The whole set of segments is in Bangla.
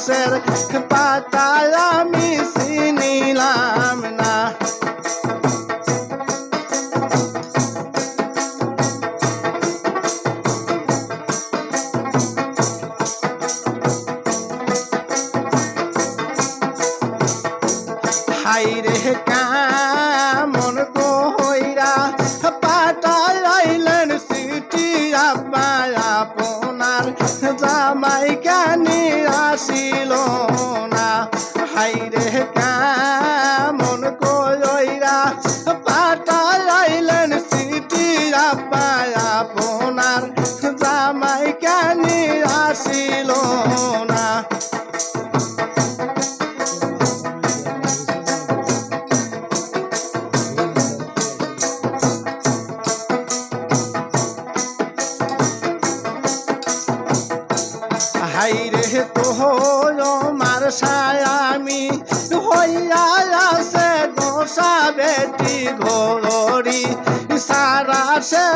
গাছের পাতা আমি নিলাম না। হাইরে কামন কইরা পাটাইলেন সিটি আপনার আপনার জামাই কানিয়া হাইরে কামন কইরা পাটাইলেন সিটি আব্বা আপনার জামাই কানি আসিল মার সায়ামি হইয়া গোসা বেটি ঘোরি সারা সে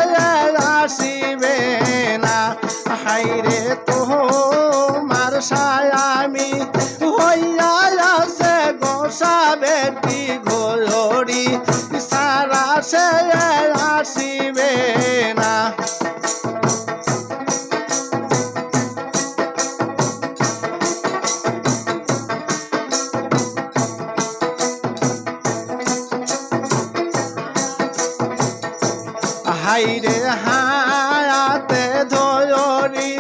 আসিবে না। হাইরে তো মার সায়ামি হইয়া গোসা বেটি ঘোরি সারা সে আসিবে না। হাইরে হায়াতে ধরি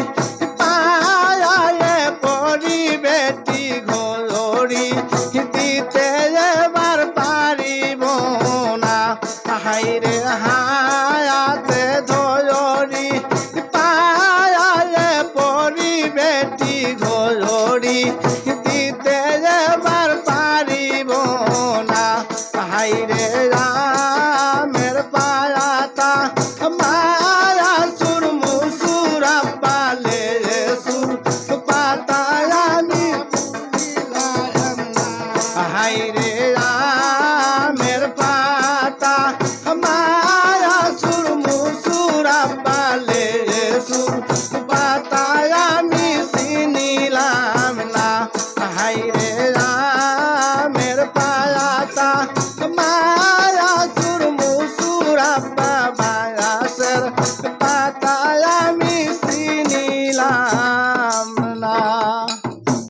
হাইরে রামের